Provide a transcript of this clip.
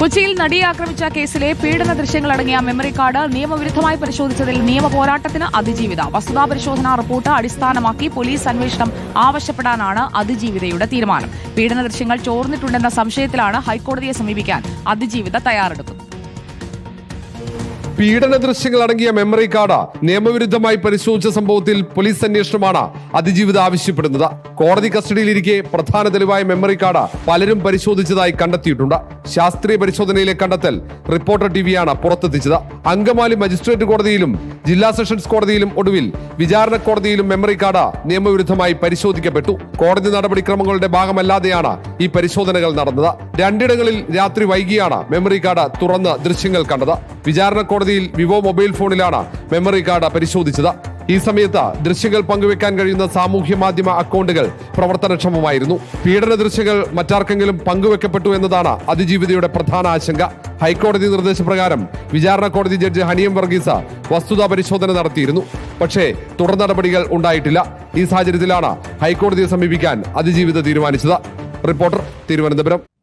കൊച്ചിയിൽ നടിയെ ആക്രമിച്ച കേസിലെ പീഡന ദൃശ്യങ്ങളടങ്ങിയ മെമ്മറി കാർഡ് നിയമവിരുദ്ധമായി പരിശോധിച്ചതിൽ നിയമ പോരാട്ടത്തിന് അതിജീവിത. വസ്തുതാ പരിശോധനാ റിപ്പോർട്ട് അടിസ്ഥാനമാക്കി പോലീസ് അന്വേഷണം ആവശ്യപ്പെടാനാണ് അതിജീവിതയുടെ തീരുമാനം. പീഡന ദൃശ്യങ്ങൾ ചോർന്നിട്ടുണ്ടെന്ന സംശയത്തിലാണ് ഹൈക്കോടതിയെ സമീപിക്കാൻ അതിജീവിത തയ്യാറെടുക്കുന്നത് പീഡന ദൃശ്യങ്ങൾ അടങ്ങിയ മെമ്മറി കാർഡ് നിയമവിരുദ്ധമായി പരിശോധിച്ച സംഭവത്തിൽ പോലീസ് അന്വേഷണമാണ് അതിജീവിത ആവശ്യപ്പെടുന്നത്. കോടതി കസ്റ്റഡിയിലിരിക്കെ പ്രധാന തെളിവായ മെമ്മറി കാർഡ് പലരും പരിശോധിച്ചതായി കണ്ടെത്തിയിട്ടുണ്ട്. ശാസ്ത്രീയ പരിശോധനയിലെ കണ്ടെത്തൽ റിപ്പോർട്ടർ ടിവിയാണ് പുറത്തെത്തിച്ചത്. അങ്കമാലി മജിസ്ട്രേറ്റ് കോടതിയിലും ജില്ലാ സെഷൻസ് കോടതിയിലും ഒടുവിൽ വിചാരണ കോടതിയിലും മെമ്മറി കാർഡ് നിയമവിരുദ്ധമായി പരിശോധിക്കപ്പെട്ടു. കോടതി നടപടിക്രമങ്ങളുടെ ഭാഗമല്ലാതെയാണ് ഈ പരിശോധനകൾ നടന്നത്. രണ്ടിടങ്ങളിൽ രാത്രി വൈകിയാണ് മെമ്മറി കാർഡ് തുറന്ന് ദൃശ്യങ്ങൾ കണ്ടത്. വിചാരണ കോടതിയിൽ വിവോ മൊബൈൽ ഫോണിലാണ് മെമ്മറി കാർഡ് പരിശോധിച്ചത്. ഈ സമയത്ത് ദൃശ്യങ്ങൾ പങ്കുവെക്കാൻ കഴിയുന്ന സാമൂഹ്യ മാധ്യമ അക്കൗണ്ടുകൾ പ്രവർത്തനക്ഷമമായിരുന്നു. പീഡന ദൃശ്യങ്ങൾ മറ്റാർക്കെങ്കിലും പങ്കുവെക്കപ്പെട്ടു എന്നതാണ് അതിജീവിതയുടെ പ്രധാന ആശങ്ക. ഹൈക്കോടതി നിർദ്ദേശപ്രകാരം വിചാരണ കോടതി ജഡ്ജി ഹനിയം വർഗീസ വസ്തുതാ പരിശോധന നടത്തിയിരുന്നു. പക്ഷേ തുടർ നടപടികൾ ഉണ്ടായിട്ടില്ല. ഈ സാഹചര്യത്തിലാണ് ഹൈക്കോടതിയെ സമീപിക്കാൻ അതിജീവിത തീരുമാനിച്ചത്. റിപ്പോർട്ടർ തിരുവനന്തപുരം.